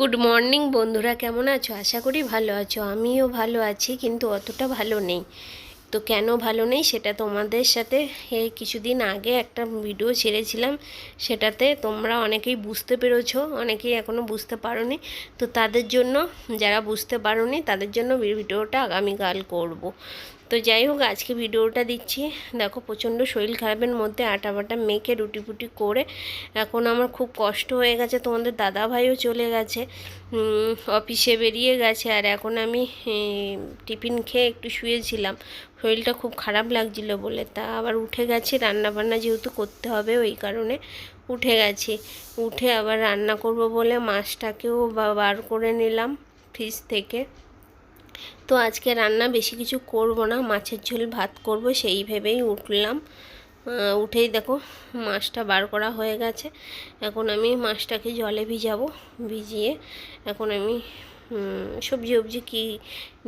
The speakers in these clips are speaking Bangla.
গুড মর্নিং বন্ধুরা, কেমন আছো? আশা করি ভালো আছো। আমিও ভালো আছি, কিন্তু অতটা ভালো নেই। তো কেন ভালো নেই সেটা তোমাদের সাথে এই কিছুদিন আগে একটা ভিডিও ছেড়েছিলাম। সেটাতে তোমরা অনেকেই বুঝতে পেরেছ, অনেকেই এখনও বুঝতে পারোনি। তো তাদের জন্য, যারা বুঝতে পারোনি, তাদের জন্য ভিডিওটা আগামীকাল করব। তো যাই হোক, আজকে ভিডিওটা দিচ্ছি। দেখো, প্রচণ্ড শরীর খারাপের মধ্যে আটা বাটা মেখে রুটি ফুটি করে এখন আমার খুব কষ্ট হয়ে গেছে। তোমাদের দাদা ভাইও চলে গেছে অফিসে বেরিয়ে গেছে। আর এখন আমি টিফিন খেয়ে একটু শুয়েছিলাম। শরীরটা খুব খারাপ লাগছিল বলে। তা আবার উঠে গেছি, রান্নাবান্না যেহেতু করতে হবে, ওই কারণে উঠে গেছি। উঠে আবার রান্না করব বলে মাছটাকেও বার করে নিলাম ফ্রিজ থেকে। তো আজকে রান্না বেশি কিছু করব না, মাছের ঝোল ভাত করব, সেই ভেবেই উঠলাম। উঠেই দেখো মাছটা বার করা হয়ে গেছে। এখন আমি মাছটাকে জলে ভিজাবো, ভিজিয়ে এখন আমি সবজি সবজি কী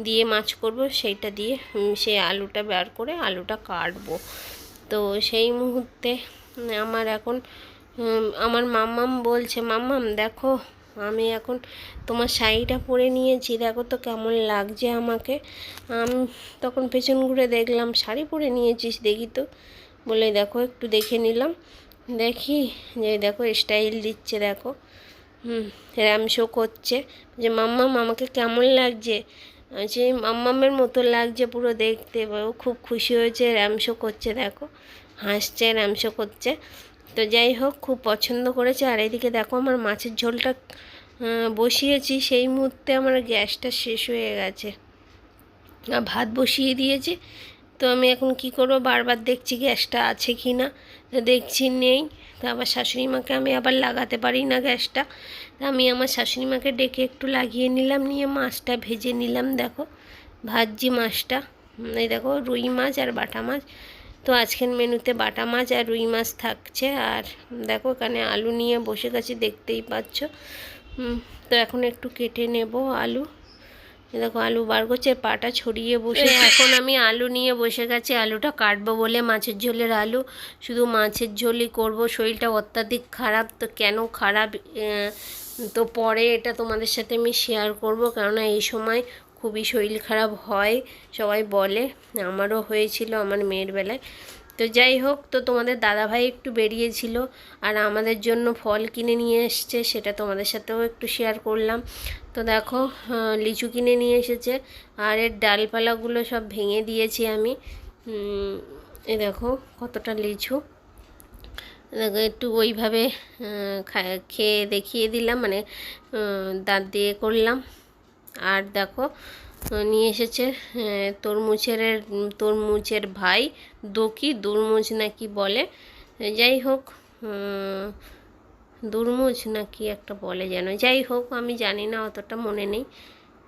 দিয়ে মাছ করব সেইটা দিয়ে সেই আলুটা বার করে আলুটা কাটবো। তো সেই মুহূর্তে আমার এখন আমার মাম্মাম বলছে, মাম্মাম, দেখো আমি এখন তোমার শাড়িটা পরে নিয়েছি, দেখো তো কেমন লাগছে আমাকে। আমি তখন পেছন ঘুরে দেখলাম, শাড়ি পরে নিয়েছিস দেখি তো। বলে দেখো, একটু দেখে নিলাম। দেখি, যে দেখো স্টাইল দিচ্ছে, দেখো। হুম র্যাম শো করছে। যে মাম্মাম আমাকে কেমন লাগছে? যে, মাম্মামের মতো লাগছে পুরো দেখতে। ও খুব খুশি হয়েছে র্যাম শো করছে, দেখো। হাসছে র্যাম শো করছে। তো যাই হোক, খুব পছন্দ করেছে। আর এদিকে দেখো আমার মাছের ঝোলটা বসিয়েছি। সেই মুহূর্তে আমার গ্যাসটা শেষ হয়ে গেছে। ভাত বসিয়ে দিয়েছি। তো আমি এখন কি করব? বারবার দেখছি গ্যাসটা আছে কি না। দেখছি নেই। তো আবার শাশুড়ি মাকে আমি আবার লাগাতে পারি না গ্যাসটা। আমি আমার শাশুড়ি মাকে ডেকে একটু লাগিয়ে নিলাম, নিয়ে মাছটা ভেজে নিলাম। দেখো, ভাজছি মাছটা। এই দেখো, রুই মাছ আর বাটা মাছ। তো আজকের মেনুতে বাটা মাছ আর রুই মাছ থাকছে। আর দেখো এখানে আলু নিয়ে বসে গেছি দেখতেই পাচ্ছ। তো এখন একটু কেটে নেব আলু। দেখো আলু বার করছে পাটা ছড়িয়ে বসে এখন আমি আলু নিয়ে বসে গেছি। আলুটা কাটবো বলে মাছের ঝোলের আলু। শুধু মাছের ঝোলই করব শরীরটা অত্যাধিক খারাপ। তো কেন খারাপ? তো পরে এটা তোমাদের সাথে আমি শেয়ার করব। কেননা এই সময় খুবই শরীর খারাপ হয়, সবাই বলে, আমারও হয়েছিল আমার মেয়ের বেলায়। তো যাই হোক, তো তোমাদের দাদাভাই একটু বেরিয়েছিল আর আমাদের জন্য ফল কিনে নিয়ে এসছে, সেটা তোমাদের সাথেও একটু শেয়ার করলাম। তো দেখো লিচু কিনে নিয়ে এসেছে আর এর ডালপালাগুলো সব ভেঙে দিয়েছি আমি। এ দেখো কতটা লিচু। দেখো একটু ওইভাবে খেয়ে দেখিয়ে দিলাম মানে দাঁত দিয়ে করলাম। আর দেখো নিয়ে এসেছে তরমুজের তরমুজের ভাই দকি, দুরমুজ নাকি বলে। যাই হোক দুরমুজ নাকি একটা বলে যেন। যাই হোক, আমি জানি না, অতটা মনে নেই।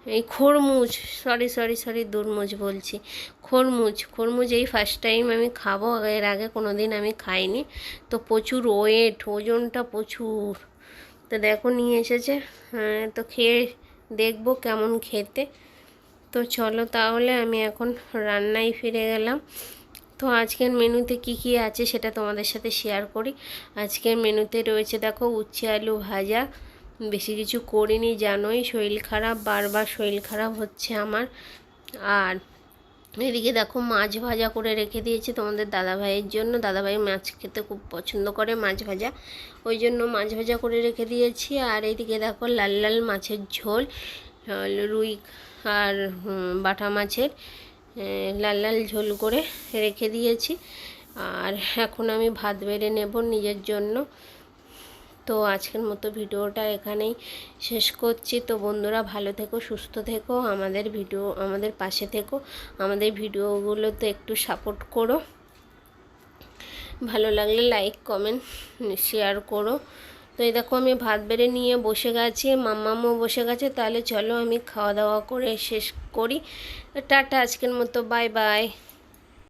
এই খরমুজ সরি সরি সরি দুরমুজ বলছি। খরমুজ খরমুজ এই ফার্স্ট টাইম আমি খাব, এর আগে কোনো দিন আমি খাইনি। তো প্রচুর ওয়েট ওজনটা প্রচুর। তো দেখো, নিয়ে এসেছে তো খেয়ে দেখব কেমন খেতে। তো চলো তাহলে আমি এখন রান্নায় ফিরে গেলাম। তো আজকের মেনুতে কি কি আছে সেটা তোমাদের সাথে শেয়ার করি। আজকের মেনুতে রয়েছে দেখো উচ্ছে আলু ভাজা। বেশি কিছু করিনি, জানোই শরীর খারাপ, বারবার শরীর খারাপ হচ্ছে আমার। আর এদিকে দেখো মাছ ভাজা করে রেখে দিয়েছি তোমাদের দাদাভাইয়ের জন্য। দাদাভাই মাছ খেতে খুব পছন্দ করে, মাছ ভাজা। ওই জন্য মাছ ভাজা করে রেখে দিয়েছি। আর এইদিকে দেখো লাল লাল মাছের ঝোল রুই আর বাটা মাছের লাল লাল ঝোল করে রেখে দিয়েছি। আর এখন আমি ভাত বেড়ে নেব নিজের জন্য। তো আজকের মতো ভিডিওটা এখানেই শেষ করছি। তো বন্ধুরা, ভালো থেকো, সুস্থ থেকো, আমাদের ভিডিও, আমাদের পাশে থেকো, আমাদের ভিডিওগুলোতে একটু সাপোর্ট করো। ভালো লাগলে লাইক কমেন্ট শেয়ার করো। তো এই দেখো, আমি ভাত বেড়ে নিয়ে বসে গেছি, মাম্মামও বসে গেছে, তাহলে চলো আমি খাওয়া দাওয়া করে শেষ করি। টাটা, আজকের মতো বাই বাই